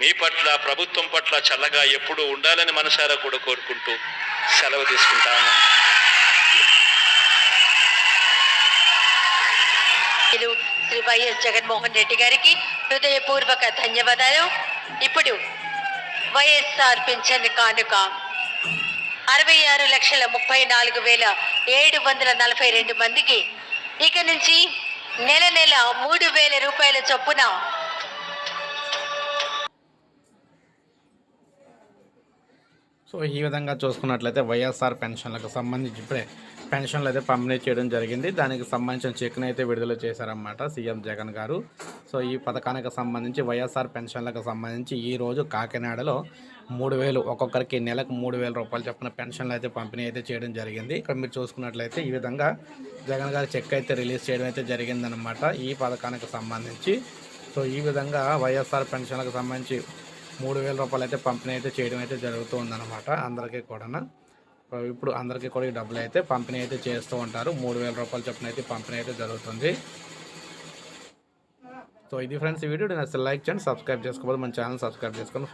మీ పట్ల ప్రభుత్వం పట్ల చల్లగా ఎప్పుడూ ఉండాలని మనసారా కూడా కోరుకుంటూ సెలవు తీసుకుంటాను. శ్రీ వైఎస్ జగన్మోహన్ రెడ్డి గారికి హృదయపూర్వక ధన్యవాదాలు. ఇప్పుడు వైఎస్ఆర్ పింఛన్ కానుక. అరవై ఆరు లక్షల ముప్పై నాలుగు వేల ఏడు వందల నలభై రెండు మందికి ఇక నుంచి నెల నెల మూడు వేల రూపాయల చొప్పున సో ఈ విధంగా చూసుకున్నట్లయితే వైఎస్ఆర్ పెన్షన్లకు సంబంధించి ఇప్పుడే పెన్షన్లు అయితే పంపిణీ చేయడం జరిగింది. దానికి సంబంధించిన చెక్ను అయితే విడుదల చేశారన్నమాట సీఎం జగన్ గారు. సో ఈ పథకానికి సంబంధించి వైఎస్ఆర్ పెన్షన్లకు సంబంధించి ఈరోజు కాకినాడలో మూడు వేలు ఒక్కొక్కరికి నెలకు మూడు వేల రూపాయలు చొప్పున పెన్షన్లు అయితే పంపిణీ అయితే చేయడం జరిగింది. ఇక్కడ మీరు చూసుకున్నట్లయితే ఈ విధంగా జగన్ గారు చెక్ అయితే రిలీజ్ చేయడం అయితే జరిగిందనమాట ఈ పథకానికి సంబంధించి. సో ఈ విధంగా వైఎస్ఆర్ పెన్షన్లకు సంబంధించి మూడు వేల రూపాయలు అయితే పంపిణీ అయితే చేయడం అయితే జరుగుతూ ఉందన్నమాట అందరికీ కూడా ఇప్పుడు అందరికీ కూడా ఈ డబ్బులు అయితే పంపిణీ అయితే చేస్తూ ఉంటారు. మూడు వేల రూపాయల చొప్పున అయితే పంపిణీ అయితే జరుగుతుంది. సో ఇది ఫ్రెండ్స్ ఈ వీడియో. నేను అసలు లైక్ చేయండి సబ్స్క్రైబ్ చేసుకోవాలి. మన ఛానల్ సబ్స్క్రైబ్ చేసుకొని